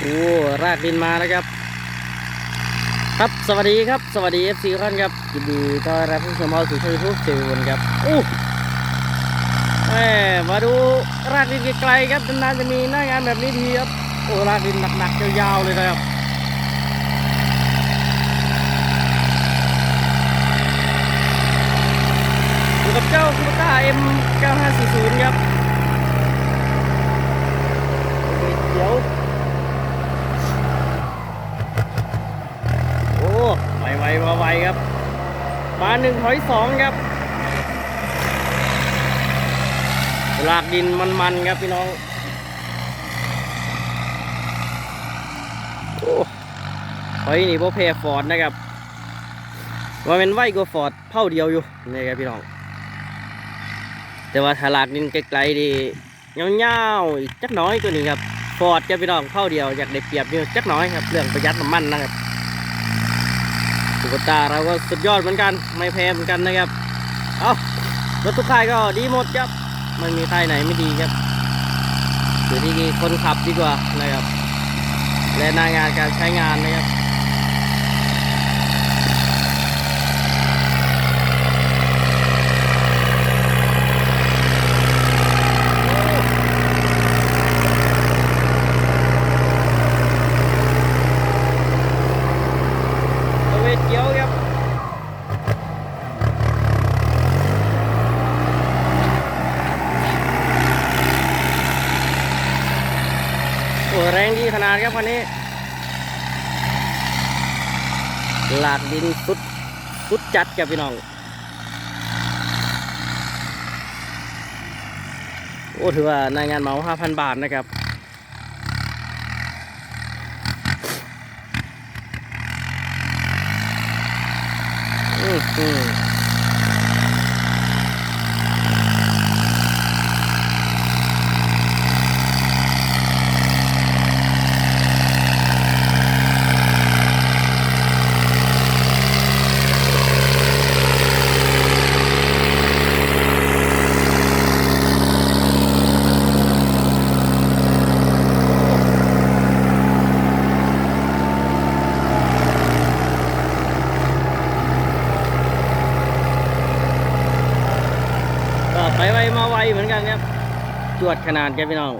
โอ้รากดินมาแล้วครับ ครับสวัสดีครับ สวัสดีเอฟซีท่านครับยินดีต้อนรับผู้ชมเข้าสู่ช่องยูทูบเซเวนครับอู้แหมมาดูรากดินไกลๆครับนานจะมีหน้างานแบบนี้ทีครับโอ้รากดินหนักๆยาวๆเลยนะครับ อยู่กับเจ้าคูปต้า M 9540ครับเดี๋ยว โอ้ไวไวมาไวครับ มา หนึ่งถอยสองครับลากดินมันๆครับพี่น้องโอ้ยนี่โบเพฟอร์ดนะครับว่าเป็นไวกว่าฟอร์ดเท่าเดียวอยู่นี่ครับพี่น้อง แต่ว่าถลากดินไกลๆดีเงาวๆอีกจักน้อยกว่านี้ครับฟอร์ดจะพี่น้องเท่าเดียวอยากได้เปรียบอยู่จักน้อยครับเรื่องประหยัดน้ำมันนะครับ สุกตาเราก็สุดยอดเหมือนกัน ไม่แพ้เหมือนกันนะครับ เอารถทุกค่ายก็ดีหมดครับไม่มีค่ายไหนไม่ดีครับอยู่ที่คนขับดีกว่านะครับ และหน้างานการใช้งานนะครับ ตะเวทเกียวครับโอ้แรงดีขนาดครับคันนี้ หลากดินสุดสุดจัดครับพี่น้อง โอ้ถือว่าในงานเหมา5,000บาทนะครับอืมอืมก็ไป ไวมาไวเหมือนกันครับจวดขนาดแกพี่น้อง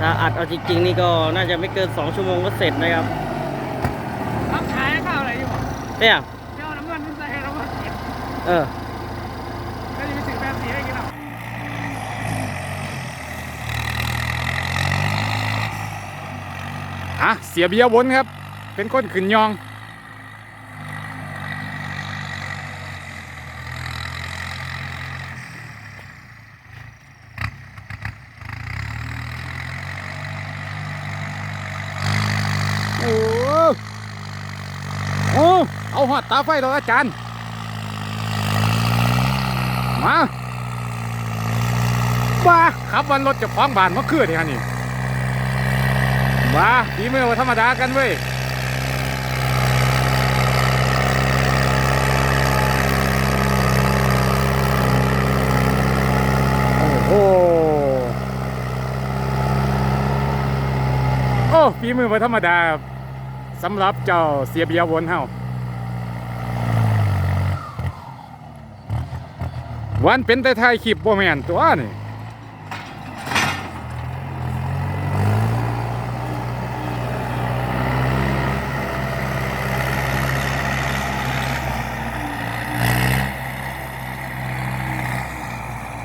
ถ้าอัดเอาจริงๆนี่ก็น่าจะไม่เกิน2ชั่วโมงก็เสร็จนะครับรับขายข้าวอะไรอยู่บ่เนี่ยเจ้าน้ำเงินนี่ใส่น้ำเงินเก็บเออก็จะไปถึงแบบสีได้กินหรออะเสียเบียร์วนครับ เป็นคนขึ้นยอง โอ้โอ้เอาหอดตาไฟดอกอาจารย์ มาบ้าขับวันรถจะคล้องบานมาคือเดียวนี่ว้าฝีมือบ่ธรรมดากันเว้ยโอ้โหโอ้ฝีมือบ่ธรรมดาครับ สำหรับเจ้าเสียเบียร์วนเฮาวันเป็นแต่ไทยคลิปบ่แม่นตัวนี่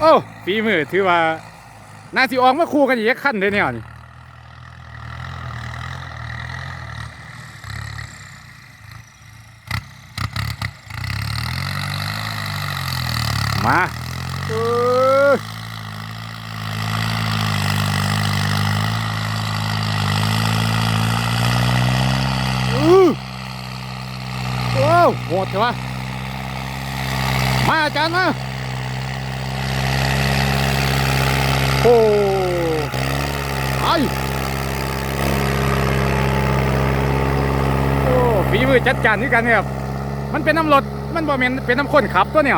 โอ้ฝีมือถือว่าน่าสิออกมาคู่กันอีกขั้นเลยเนี่ยนี่ มาเอออื้อโอ้โหดใช่ปะมาอาจารย์มาโอ้ไอโอ้ฝีมือจัดจานนี่กันเนี่ยครับ มันเป็นน้ำรถมันบ่แม่นเป็นน้ำข้นขับตัวเนี่ย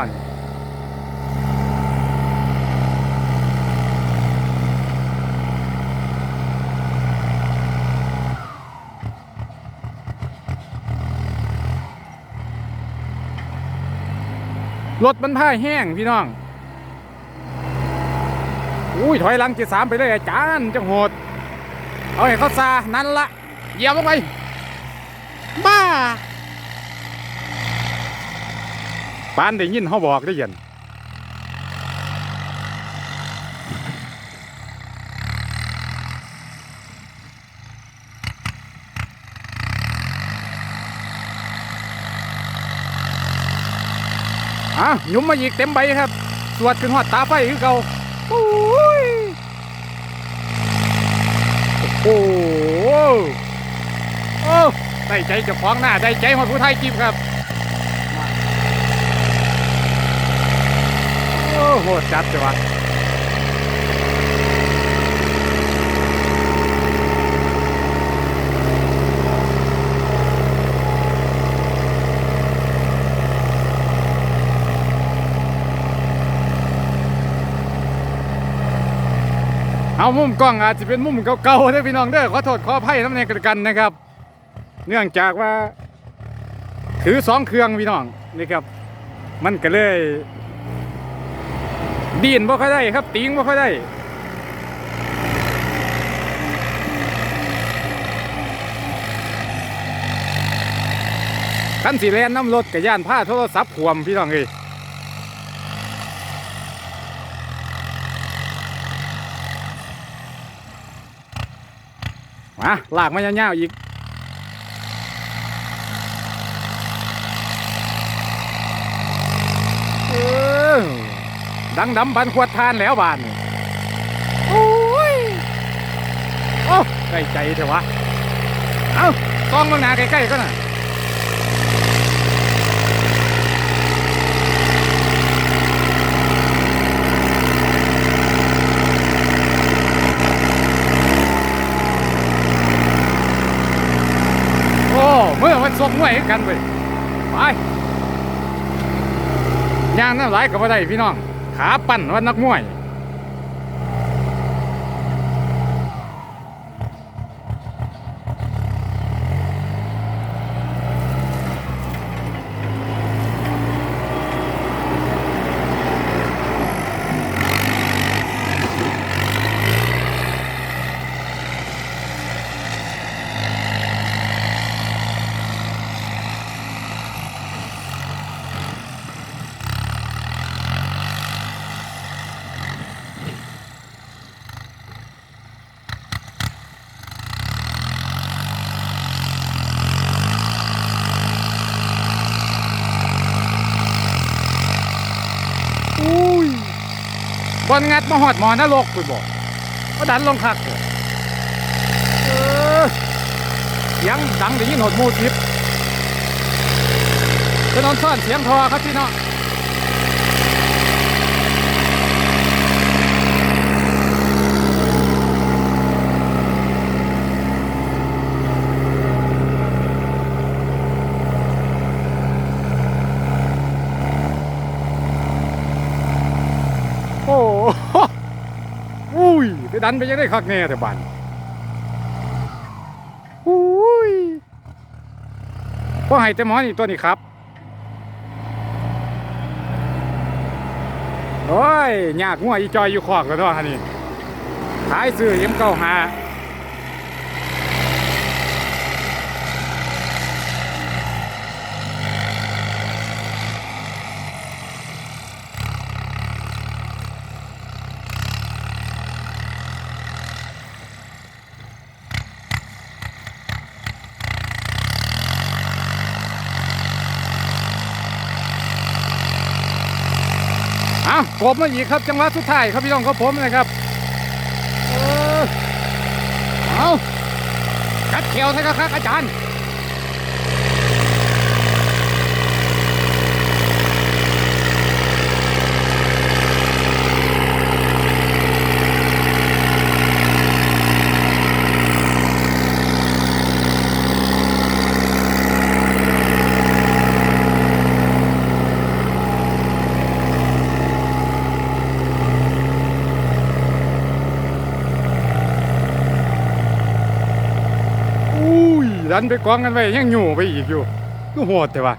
รถมันพ่ายแห้งพี่น้อง อุ้ยถอยหลังเจ็ดสามไปเลยอาจารย์จังโหด เอาให้เขาซา นั่นละเหยียบลงไป บ้าปานได้ยินเขาบอกได้ยิน อะยุมมาอีกเต็มใบครับ สวดขึ้นหอดตาไฟคือเก่าโอ้ยโอ้โอ้ได้ใจจะฟ้องหน้าได้ใจหอดผู้ไทยจิบครับโอ้โหจัดจังวะ เอามุมกล้องอาจจะเป็นมุมเก่าๆเด้อพี่น้องเด้อขอโทษขออภัยน้ำเนกันกันนะครับ เนื่องจากว่า ถือสองเครื่องพี่น้องนี่ครับ มันก็เลยดีนบ่ค่อยได้ครับติงบ่ค่อยได้คันสีแลนน้ำรถกับย่านผ้าโทรศัพท์ขวมพี่น้องเอ้ย มาลากมายาวๆอีกเออดังดำบันขวดทานแล้วบานนี่โอ้ยโอ้ใกล้ใจเถอะวะ เอากล้องมันหนาใกล้ๆก็น่ะ โอ้เมื่อวันส กมวยกันไปไปย่างน้ำไหลก็บ่ได้พี่น้อง ขาปั่นว่านักมวยอุ้ย นงัดมาหอดหมอนรกคุยบอกว่าดันลงคักเอออเสียงดังได้ยินหดมูทิพย์ถนนซ่อนเสียงทอครับพี่น้อง โอ้โหอุ้ยไป ดันไปยังได้คักแน่แต่บันอุ้ยก็ให้แต่หมอนี่ตัวนี้ครับโอ้ยยากงัวอีจอยอยู่ขอกแล้วเนาะฮะนี่ขายซื้อเอ็มเก้าหา อะผมมาอีกครับจังหวะสุดท้ายครับพี่น้องครับผมนะครับเออเอากัดเขียวนะครับอาจารย์ อุ้ยดั นไปกองกันไว้ยังอยู่ไปอีกอยู่ก็โหดแต่ว่า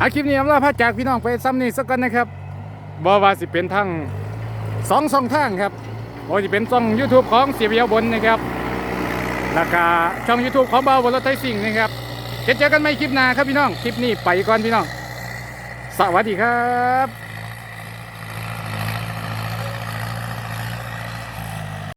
อาคลิปนี้อำลาพาจากพี่น้องไปซ้ำนี่สักกันนะครับบ่ว่าสิเป็นทั้งสองสองทางครับบ่ว่าสิเป็นช่อง YouTube ของเสียเบียวบนนะครับแล้วก็ช่อง YouTube ของเบาบนรถไทยสิ่งนะครับจะเจอกันใหม่คลิปหน้าครับพี่น้อง คลิปนี้ไปก่อนพี่น้อง สวัสดีครับ